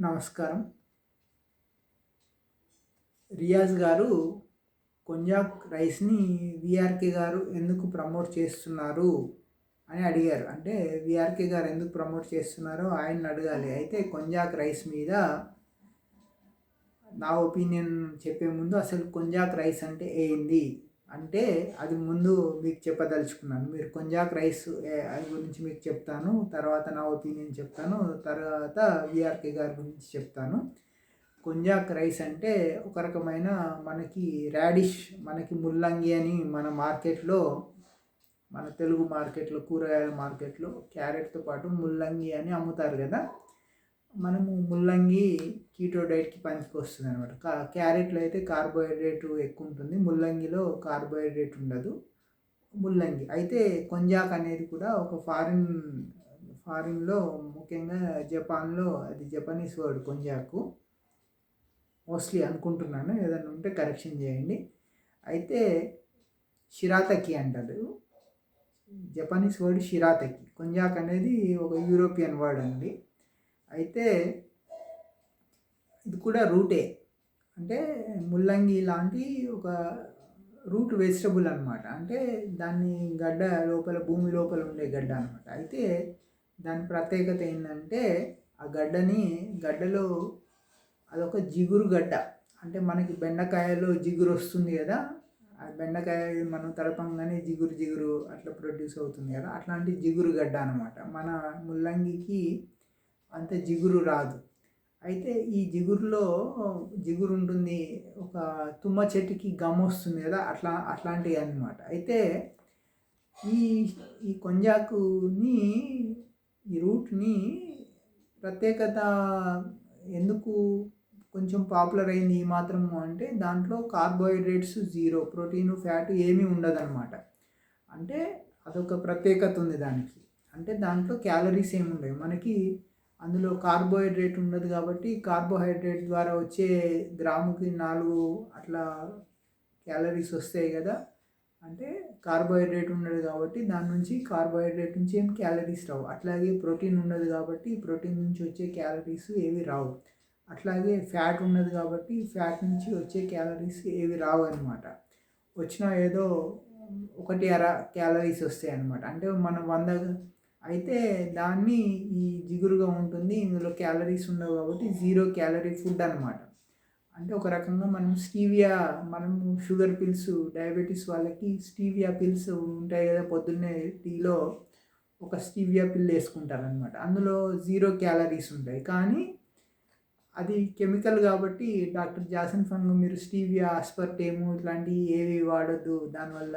నమస్కారం. రియాజ్ గారు కొంజాక్ రైస్ని విఆర్కే గారు ఎందుకు ప్రమోట్ చేస్తున్నారు అని అడిగారు. అంటే విఆర్కే గారు ఎందుకు ప్రమోట్ చేస్తున్నారో ఆయన అడగాలి. అయితే కొంజాక్ రైస్ మీద నా ఒపీనియన్ చెప్పే ముందు అసలు కొంజాక్ రైస్ అంటే ఏంది? అంటే అది ముందు మీకు చెప్పదలుచుకున్నాను. మీరు కొంజాక్ రైస్ ఏ- అది గురించి మీకు చెప్తాను. తర్వాత నా ఒపీనియన్ చెప్తాను. తర్వాత విఆర్కే గారి గురించి చెప్తాను. కొంజాక్ రైస్ అంటే ఒక రకమైన మనకి రాడిష్ మనకి ముల్లంగి అని మన మార్కెట్లో మన తెలుగు మార్కెట్లో కూరగాయల మార్కెట్లో క్యారెట్తో పాటు ముల్లంగి అని అమ్ముతారు కదా. మనము ముల్లంగి కీటో డైట్కి పనికి వస్తుంది అనమాట కా క్యారెట్లో అయితే కార్బోహైడ్రేట్ ఎక్కువ ఉంటుంది ముల్లంగిలో కార్బోహైడ్రేట్ ఉండదు. ముల్లంగి. అయితే కొంజాక్ అనేది కూడా ఒక ఫారిన్ ఫారిన్లో ముఖ్యంగా జపాన్లో అది జపనీస్ వర్డ్ కొంజాకు. మోస్ట్లీ అనుకుంటున్నాను. ఏదైనా ఉంటే కరెక్షన్ చేయండి. అయితే షిరాతకి అంటారు. Japanese word షిరాతకి. కొంజాక్ అనేది ఒక యూరోపియన్ వర్డ్ అండి. అయితే ఇది కూడా రూటే. అంటే ముల్లంగి లాంటి ఒక రూట్ వెజిటబుల్ అనమాట అంటే దాన్ని గడ్డ లోపల భూమి లోపల ఉండే గడ్డ అనమాట అయితే దాని ప్రత్యేకత ఏంటంటే ఆ గడ్డని గడ్డలో అదొక జిగురు గడ్డ. అంటే మనకి బెండకాయలో జిగురు వస్తుంది కదా ఆ బెండకాయ మనం తలపంగానే జిగురు జిగురు అట్లా ప్రొడ్యూస్ అవుతుంది కదా అట్లాంటి జిగురు గడ్డ అనమాట మన ముల్లంగికి అంత జిగురు రాదు. అయితే ఈ జిగురులో జిగురు ఉంటుంది ఒక తుమ్మ చెట్టుకి గమ్ వస్తుంది కదా అట్లా అట్లాంటివి అన్నమాట. అయితే ఈ ఈ కొంజాకుని ఈ రూట్ని ప్రత్యేకత ఎందుకు కొంచెం పాపులర్ అయింది ఈ మాత్రము అంటే దాంట్లో కార్బోహైడ్రేట్స్ జీరో ప్రోటీన్ ఫ్యాట్ ఏమీ ఉండదన్నమాట. అంటే అదొక ప్రత్యేకత ఉంది దానికి. అంటే దాంట్లో క్యాలరీస్ ఏమి ఉండవు మనకి అందులో కార్బోహైడ్రేట్ ఉండదు కాబట్టి కార్బోహైడ్రేట్ ద్వారా వచ్చే గ్రాముకి నాలుగు అట్లా క్యాలరీస్ వస్తాయి కదా. అంటే కార్బోహైడ్రేట్ ఉండదు కాబట్టి దాని నుంచి కార్బోహైడ్రేట్ నుంచి ఏం క్యాలరీస్ రావు. అట్లాగే ప్రోటీన్ ఉండదు కాబట్టి ప్రోటీన్ నుంచి వచ్చే క్యాలరీస్ ఏవి రావు. అట్లాగే ఫ్యాట్ ఉన్నది కాబట్టి ఫ్యాట్ నుంచి వచ్చే క్యాలరీస్ ఏవి రావు అనమాట వచ్చిన ఏదో ఒకటి అర క్యాలరీస్ వస్తాయి అనమాట అంటే మనం వంద అయితే దాన్ని ఈ జిగురుగా ఉంటుంది. ఇందులో క్యాలరీస్ ఉండవు కాబట్టి జీరో క్యాలరీ ఫుడ్ అనమాట అంటే ఒక రకంగా మనం స్టీవియా మనం షుగర్ పిల్స్ డయాబెటీస్ వాళ్ళకి స్టీవియా పిల్స్ ఉంటాయి కదా పొద్దున్నే టీలో ఒక స్టీవియా పిల్ వేసుకుంటారనమాట అందులో జీరో క్యాలరీస్ ఉంటాయి. కానీ అది కెమికల్ కాబట్టి డాక్టర్ జాసన్ ఫంగ్ మీరు స్టీవియా ఆస్పర్టేము ఇట్లాంటివి ఏవి వాడొద్దు. దానివల్ల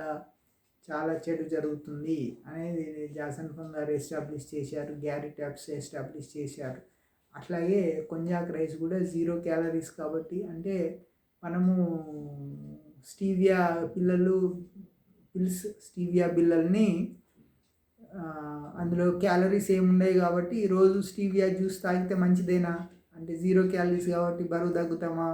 చాలా చెడు జరుగుతుంది అనేది జాసన్ ఫంగ్ గారు ఎస్టాబ్లిష్ చేశారు గ్యారీ ట్యాప్స్ ఎస్టాబ్లిష్ చేశారు. అట్లాగే కొంజాక్ రైస్ కూడా జీరో క్యాలరీస్ కాబట్టి అంటే మనము స్టీవియా పిల్లలు పిల్స్ స్టీవియా బిల్లల్ని అందులో క్యాలరీస్ ఏముండవు కాబట్టి రోజు స్టీవియా జ్యూస్ తాగితే మంచిదేనా? అంటే జీరో క్యాలరీస్ కాబట్టి బరువు తగ్గుతామా?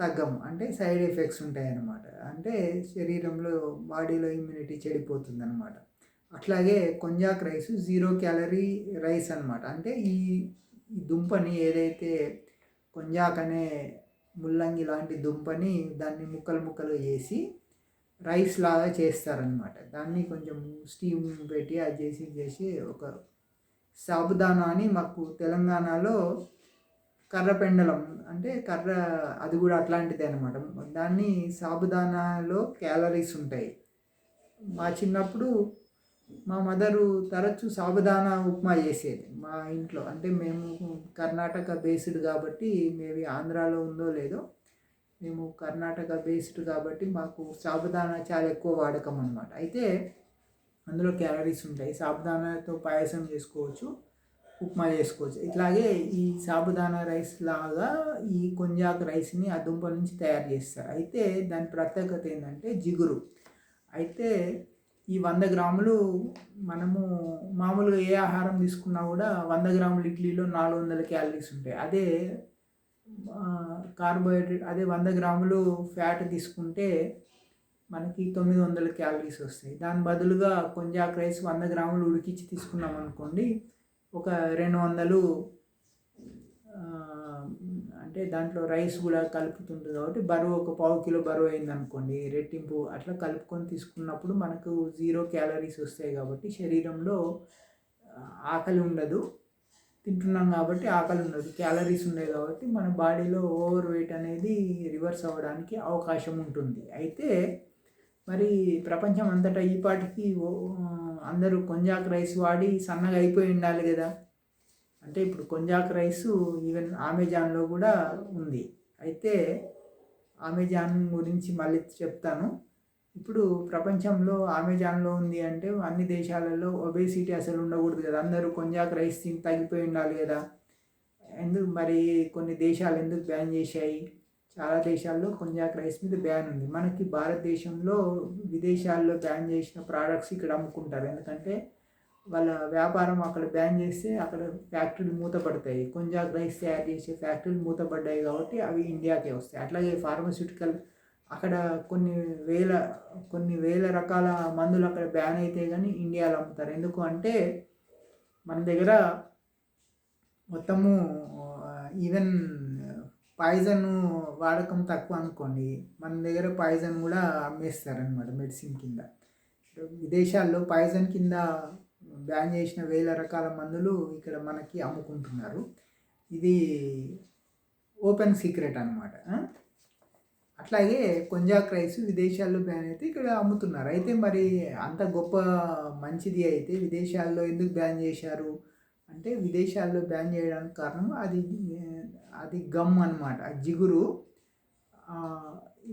తగ్గము. అంటే సైడ్ ఎఫెక్ట్స్ ఉంటాయన్నమాట. అంటే శరీరంలో బాడీలో ఇమ్యూనిటీ చెడిపోతుంది అనమాట అట్లాగే konjac rice zero calorie rice అన్నమాట. అంటే ఈ దుంపని ఏదైతే కొంజాక్ అనే ముల్లంగి లాంటి దుంపని దాన్ని ముక్కలు ముక్కలు చేసి రైస్ లాగా చేస్తారనమాట దాన్ని కొంచెం స్టీమ్ పెట్టి అది చేసి చేసి ఒక సాబుదానా అని మాకు తెలంగాణలో కర్ర పెండలం అంటే కర్ర అది కూడా అట్లాంటిదే అనమాట దాన్ని సాబుదానాలో క్యాలరీస్ ఉంటాయి. మా చిన్నప్పుడు మా మదరు తరచు సాబుదానా ఉప్మా చేసేది మా ఇంట్లో. అంటే మేము కర్ణాటక బేస్డ్ కాబట్టి మేబీ ఆంధ్రాలో ఉందో లేదో మేము కర్ణాటక బేస్డ్ కాబట్టి మాకు సాబుదానా చాలా ఎక్కువ వాడకం అనమాట అయితే అందులో క్యాలరీస్ ఉంటాయి. సాబుదానాతో పాయసం చేసుకోవచ్చు. ఉప్మా చేసుకోవచ్చు. ఇట్లాగే ఈ సాబుదానా రైస్ లాగా ఈ కొంజాక్ రైస్ని ఆ దుంప నుంచి తయారు చేస్తారు. అయితే దాని ప్రత్యేకత ఏంటంటే జిగురు. అయితే ఈ వంద గ్రాములు మనము మామూలుగా ఏ ఆహారం తీసుకున్నా కూడా వంద గ్రాములు ఇడ్లీలో నాలుగు వందల క్యాలరీస్ ఉంటాయి. అదే కార్బోహైడ్రేట్ అదే వంద గ్రాములు ఫ్యాట్ తీసుకుంటే మనకి తొమ్మిది వందల క్యాలరీస్ వస్తాయి. దాని బదులుగా కొంజాక్ రైస్ వంద గ్రాములు ఉడికించి తీసుకున్నాం అనుకోండి ఒక రెండు వందలు అంటే దాంట్లో రైస్ కూడా కలుపుతుంటుంది కాబట్టి బరువు ఒక పావు కిలో బరువు అయింది అనుకోండి రెట్టింపు అట్లా కలుపుకొని తీసుకున్నప్పుడు మనకు జీరో క్యాలరీస్ వస్తాయి కాబట్టి శరీరంలో ఆకలి ఉండదు. తింటున్నాం కాబట్టి ఆకలి ఉండదు క్యాలరీస్ ఉన్నాయి కాబట్టి మన బాడీలో ఓవర్ వెయిట్ అనేది రివర్స్ అవ్వడానికి అవకాశం ఉంటుంది. అయితే మరి ప్రపంచం అంతటా ఈ పాటికి ఓ- అందరూ కొంజాక్ రైస్ వాడి సన్నగా అయిపోయి ఉండాలి కదా. అంటే ఇప్పుడు కొంజాక్ రైస్ ఈవెన్ అమెజాన్లో కూడా ఉంది. అయితే అమెజాన్ గురించి మళ్ళీ చెప్తాను. ఇప్పుడు ప్రపంచంలో అమెజాన్లో ఉంది అంటే అన్ని దేశాలలో ఒబేసిటీ అసలు ఉండకూడదు కదా. అందరూ కొంజాక్ రైస్ తిని తగ్గిపోయి ఉండాలి కదా. ఎందుకు మరి కొన్ని దేశాలు ఎందుకు బ్యాన్ చేశాయి? చాలా దేశాల్లో కొంజాక్ రైస్ మీద బ్యాన్ ఉంది. మనకి భారతదేశంలో విదేశాల్లో బ్యాన్ చేసిన ప్రోడక్ట్స్ ఇక్కడ అమ్ముకుంటారు. ఎందుకంటే వాళ్ళ వ్యాపారం అక్కడ బ్యాన్ చేస్తే అక్కడ ఫ్యాక్టరీలు మూతపడతాయి. కొంజాక్ రైస్ తయారు చేసే ఫ్యాక్టరీలు మూతపడ్డాయి కాబట్టి అవి ఇండియాకే వస్తాయి. అట్లాగే ఫార్మస్యూటికల్ అక్కడ కొన్ని వేల కొన్ని వేల రకాల మందులు అక్కడ బ్యాన్ అయితే కానీ ఇండియాలో అమ్ముతారు. ఎందుకు అంటే మన దగ్గర మొత్తము ఈవెన్ పాయిజన్ వాడకం తక్కువ అనుకోండి మన దగ్గర పాయిజన్ కూడా అమ్మేస్తారనమాట మెడిసిన్ కింద. విదేశాల్లో పాయిజన్ కింద బ్యాన్ చేసిన వేల రకాల మందులు ఇక్కడ మనకి అమ్ముకుంటున్నారు. ఇది ఓపెన్ సీక్రెట్ అనమాట అట్లాగే కొంజాక్ రైస్ విదేశాల్లో బ్యాన్ అయితే ఇక్కడ అమ్ముతున్నారు. అయితే మరి అంత గొప్ప మంచిది అయితే విదేశాల్లో ఎందుకు బ్యాన్ చేశారు? అంటే విదేశాల్లో బ్యాన్ చేయడానికి కారణం అది అది గమ్ అనమాట జిగురు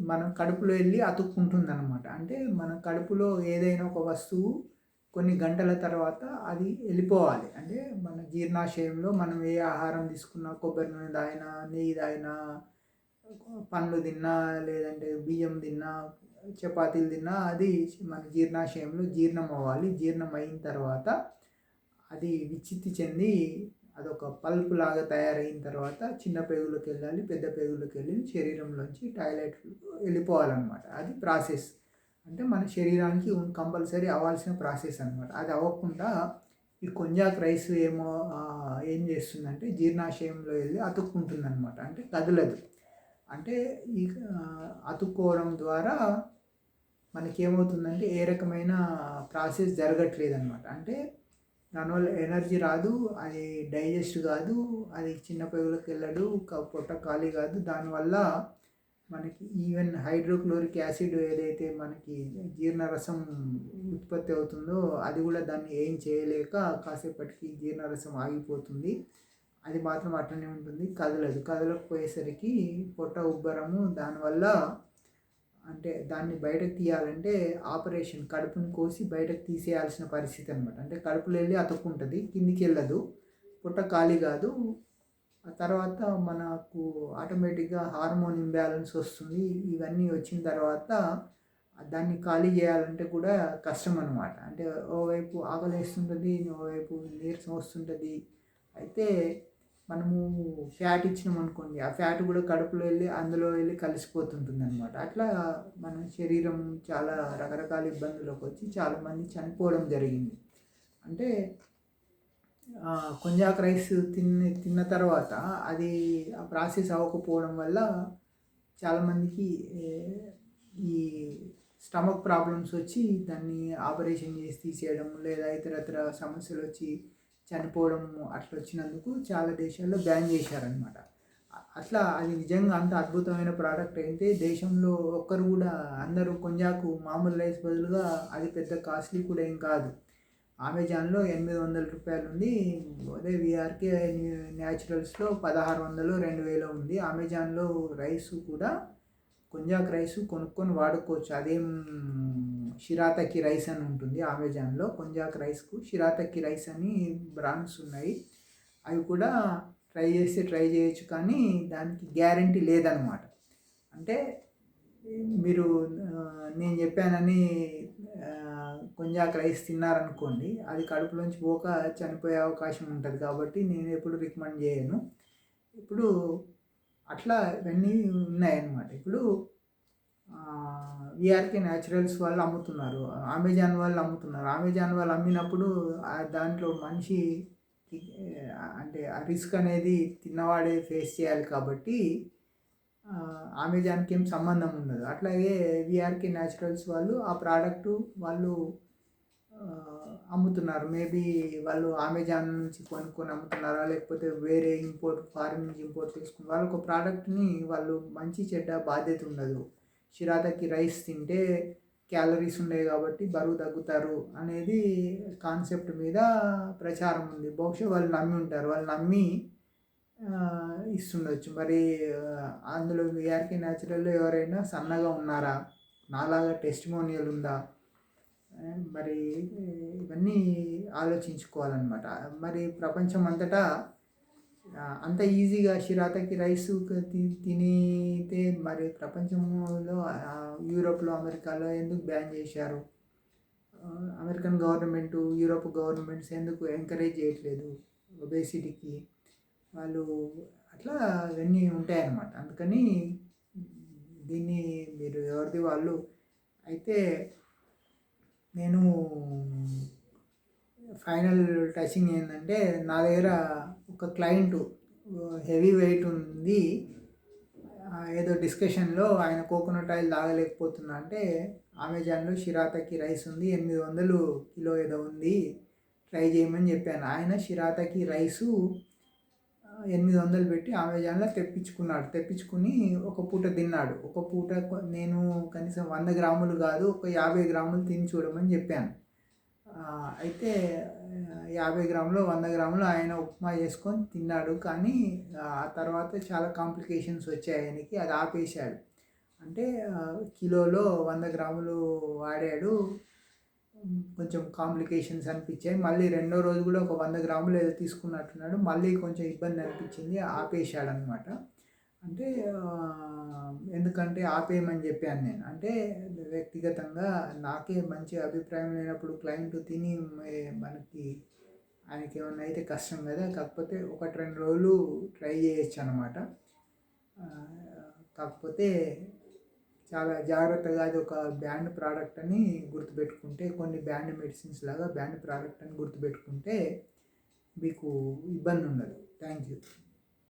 మనం మన కడుపులో వెళ్ళి అతుక్కుంటుంది అనమాట అంటే మన కడుపులో ఏదైనా ఒక వస్తువు కొన్ని గంటల తర్వాత అది వెళ్ళిపోవాలి. అంటే మన జీర్ణాశయంలో మనం ఏ ఆహారం తీసుకున్నా కొబ్బరి నూనె తాగినా నెయ్యి తాగినా పండ్లు తిన్నా లేదంటే బియ్యం తిన్నా చపాతీలు తిన్నా అది మన జీర్ణాశయంలో జీర్ణం అవ్వాలి. జీర్ణం అయిన తర్వాత అది విచ్చిత్తి చెంది అదొక పల్ప్ లాగా తయారైన తర్వాత చిన్న పేగులోకి వెళ్ళాలి పెద్ద పేగులోకి వెళ్ళి శరీరంలోంచి టాయిలెట్ వెళ్ళిపోవాలన్నమాట. అది ప్రాసెస్. అంటే మన శరీరానికి కంపల్సరీ అవ్వాల్సిన ప్రాసెస్ అనమాట అది అవ్వకుండా ఈ కొంజాక్ రైస్ ఏమో ఏం చేస్తుందంటే జీర్ణాశయంలో వెళ్ళి అతుక్కుంటుంది అనమాట అంటే కదలదు. అంటే ఈ అతుక్కోవడం ద్వారా మనకి ఏమవుతుందంటే ఏ రకమైన ప్రాసెస్ జరగట్లేదు అనమాట అంటే దానివల్ల ఎనర్జీ రాదు అది డైజెస్ట్ కాదు అది చిన్న పెగులకు వెళ్ళడు పొట్ట ఖాళీ కాదు. దానివల్ల మనకి ఈవెన్ హైడ్రోక్లోరిక్ యాసిడ్ ఏదైతే మనకి జీర్ణరసం ఉత్పత్తి అవుతుందో అది కూడా దాన్ని ఏం చేయలేక కాసేపటికి జీర్ణరసం ఆగిపోతుంది. అది మాత్రం అట్లనే ఉంటుంది. కదలదు. కదలకపోయేసరికి పొట్ట ఉబ్బరము దానివల్ల అంటే దాన్ని బయటకు తీయాలంటే ఆపరేషన్ కడుపుని కోసి బయటకు తీసేయాల్సిన పరిస్థితి అనమాట అంటే కడుపులో వెళ్ళి అతుక్కుంటుంది కిందికి వెళ్ళదు పుట్ట ఖాళీ కాదు. ఆ తర్వాత మనకు ఆటోమేటిక్గా హార్మోన్ ఇంబ్యాలెన్స్ వస్తుంది. ఇవన్నీ వచ్చిన తర్వాత దాన్ని ఖాళీ చేయాలంటే కూడా కష్టం అనమాట అంటే ఓవైపు ఆకలేస్తుంటుంది ఓవైపు నీరసం వస్తుంటుంది. అయితే మనము ఫ్యాట్ ఇచ్చినాం అనుకోండి ఆ ఫ్యాట్ కూడా కడుపులో వెళ్ళి అందులో వెళ్ళి కలిసిపోతుంటుంది అనమాట అట్లా మన శరీరం చాలా రకరకాల ఇబ్బందులకు వచ్చి చాలామంది చనిపోవడం జరిగింది. అంటే కొంజాక్ రైస్ తిన్న తిన్న తర్వాత అది ఆ ప్రాసెస్ అవ్వకపోవడం వల్ల చాలామందికి ఈ స్టమక్ ప్రాబ్లమ్స్ వచ్చి దాన్ని ఆపరేషన్ చేసి తీసేయడం లేదా ఇతరత్ర సమస్యలు వచ్చి చనిపోవడం అట్లా వచ్చినందుకు చాలా దేశాల్లో బ్యాన్ చేశారనమాట అట్లా అది నిజంగా అంత అద్భుతమైన ప్రోడక్ట్ అయితే దేశంలో ఒక్కరు కూడా అందరూ కొంజాకు మామూలు రైస్ బదులుగా అది పెద్ద కాస్ట్లీ కూడా ఏం కాదు. అమెజాన్లో ఎనిమిది వందల రూపాయలు ఉంది అదే విఆర్కే న్యాచురల్స్లో పదహారు వందలు రెండు వేలు ఉంది. అమెజాన్లో రైస్ కూడా కొంజాక్ రైస్ కొనుక్కొని వాడుకోవచ్చు. అదేం షిరాతకి రైస్ అని ఉంటుంది అమెజాన్లో. కొంజాక్ రైస్కు షిరాతకి రైస్ అని బ్రాండ్స్ ఉన్నాయి. అవి కూడా ట్రై చేస్తే ట్రై చేయొచ్చు కానీ దానికి గ్యారంటీ లేదనమాట. అంటే మీరు నేను చెప్పానని కొంజాక్ రైస్ తిన్నారనుకోండి అది కడుపులోంచి పోక చనిపోయే అవకాశం ఉంటుంది కాబట్టి నేను ఎప్పుడు రికమెండ్ చేయను. ఇప్పుడు అట్లా ఇవన్నీ ఉన్నాయన్నమాట. ఇప్పుడు విఆర్కే న్యాచురల్స్ వాళ్ళు అమ్ముతున్నారు. అమెజాన్ వాళ్ళు అమ్ముతున్నారు. అమెజాన్ వాళ్ళు అమ్మినప్పుడు దాంట్లో మనిషి అంటే ఆ రిస్క్ అనేది తిన్నవాడే ఫేస్ చేయాలి కాబట్టి అమెజాన్కి ఏం సంబంధం ఉండదు. అట్లాగే విఆర్కే న్యాచురల్స్ వాళ్ళు ఆ ప్రోడక్ట్ వాళ్ళు అమ్ముతున్నారు. మేబీ వాళ్ళు అమెజాన్ నుంచి కొనుక్కొని అమ్ముతున్నారా లేకపోతే వేరే ఇంపోర్ట్ ఫారిన్ నుంచి ఇంపోర్ట్ చేసుకుని వాళ్ళు ఒక ప్రోడక్ట్ని వాళ్ళు మంచి చెడ్డ బాధ్యత ఉండదు. చిరాతకి రైస్ తింటే క్యాలరీస్ ఉండేవి కాబట్టి బరువు తగ్గుతారు అనేది కాన్సెప్ట్ మీద ప్రచారం ఉంది. బహుశా వాళ్ళు నమ్మి ఉంటారు. వాళ్ళు నమ్మి ఇస్తుండొచ్చు. మరి అందులో వీఆర్కే న్యాచురల్లో ఎవరైనా సన్నగా ఉన్నారా? నాలాగా టెస్టిమోనియల్ ఉందా? మరి ఇవన్నీ ఆలోచించుకోవాలన్నమాట. మరి ప్రపంచం అంతటా అంత ఈజీగా షిరాతకి రైస్ తి- తినితే మరి ప్రపంచంలో యూరోప్లో అమెరికాలో ఎందుకు బ్యాన్ చేశారు? అమెరికన్ గవర్నమెంట్ యూరోప్ గవర్నమెంట్స్ ఎందుకు ఎంకరేజ్ చేయట్లేదు ఒబేసిటీకి? వాళ్ళు అట్లా ఇవన్నీ ఉంటాయన్నమాట. అందుకని దీన్ని మీరు ఎవరిది వాళ్ళు అయితే నేను ఫైనల్ టచింగ్ ఏంటంటే నా దగ్గర ఒక క్లయింట్ హెవీ వెయిట్ ఉంది. ఏదో డిస్కషన్లో ఆయన కోకోనట్ ఆయిల్ తాగలేకపోతున్నా అంటే అమెజాన్లో షిరాతకి రైస్ ఉంది ఎనిమిది వందలు కిలో ఏదో ఉంది ట్రై చేయమని చెప్పాను. ఆయన షిరాతకి రైసు ఎనిమిది వందలు పెట్టి అమెజాన్లో తెప్పించుకున్నాడు. తెప్పించుకుని ఒక పూట తిన్నాడు. ఒక పూట నేను కనీసం వంద గ్రాములు కాదు ఒక యాభై గ్రాములు తిని చూడమని చెప్పాను. అయితే యాభై గ్రాములు వంద గ్రాములు ఆయన ఉప్మా చేసుకొని తిన్నాడు. కానీ ఆ తర్వాత చాలా కాంప్లికేషన్స్ వచ్చాయి ఆయనకి. అది ఆపేశాడు. అంటే కిలోలో వంద గ్రాములు వాడాడు. కొంచెం కాంప్లికేషన్స్ అనిపించాయి. మళ్ళీ రెండో రోజు కూడా ఒక వంద గ్రాములు ఏదో తీసుకున్నట్టున్నాడు. మళ్ళీ కొంచెం ఇబ్బంది అనిపించింది. ఆపేశాడు అనమాట అంటే ఎందుకంటే ఆపేయమని చెప్పాను నేను. అంటే వ్యక్తిగతంగా నాకే మంచి అభిప్రాయం లేనప్పుడు క్లయింట్ తిని మనకి ఆయనకి ఏమన్నా అయితే కష్టం కదా కాకపోతే ఒకటి రెండు రోజులు ట్రై చేయొచ్చు అనమాట కాకపోతే చాలా జాగ్రత్తగా అది ఒక బ్యాండ్ ప్రోడక్ట్ అని గుర్తుపెట్టుకుంటే కొన్ని బ్యాండ్ మెడిసిన్స్ లాగా బ్యాండ్ ప్రోడక్ట్ అని గుర్తుపెట్టుకుంటే మీకు ఇబ్బంది ఉండదు థ్యాంక్ యూ.